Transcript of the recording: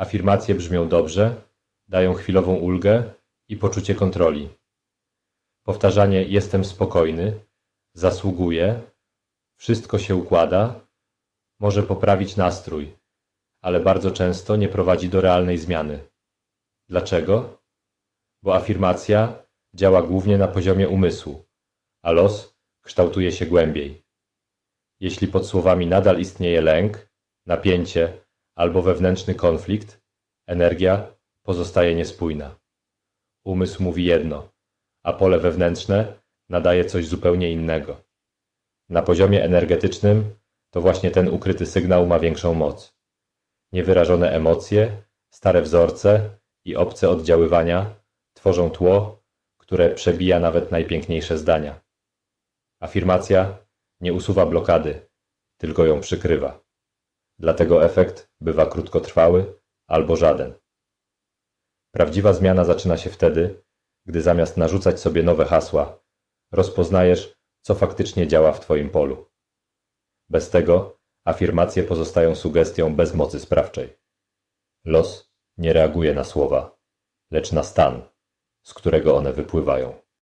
Afirmacje brzmią dobrze, dają chwilową ulgę i poczucie kontroli. Powtarzanie jestem spokojny, zasługuję, wszystko się układa, może poprawić nastrój, ale bardzo często nie prowadzi do realnej zmiany. Dlaczego? Bo afirmacja działa głównie na poziomie umysłu, a los kształtuje się głębiej. Jeśli pod słowami nadal istnieje lęk, napięcie albo wewnętrzny konflikt, energia pozostaje niespójna. Umysł mówi jedno, a pole wewnętrzne nadaje coś zupełnie innego. Na poziomie energetycznym to właśnie ten ukryty sygnał ma większą moc. Niewyrażone emocje, stare wzorce i obce oddziaływania tworzą tło, które przebija nawet najpiękniejsze zdania. Afirmacja nie usuwa blokady, tylko ją przykrywa. Dlatego efekt bywa krótkotrwały albo żaden. Prawdziwa zmiana zaczyna się wtedy, gdy zamiast narzucać sobie nowe hasła, rozpoznajesz, co faktycznie działa w Twoim polu. Bez tego afirmacje pozostają sugestią bez mocy sprawczej. Los nie reaguje na słowa, lecz na stan, z którego one wypływają.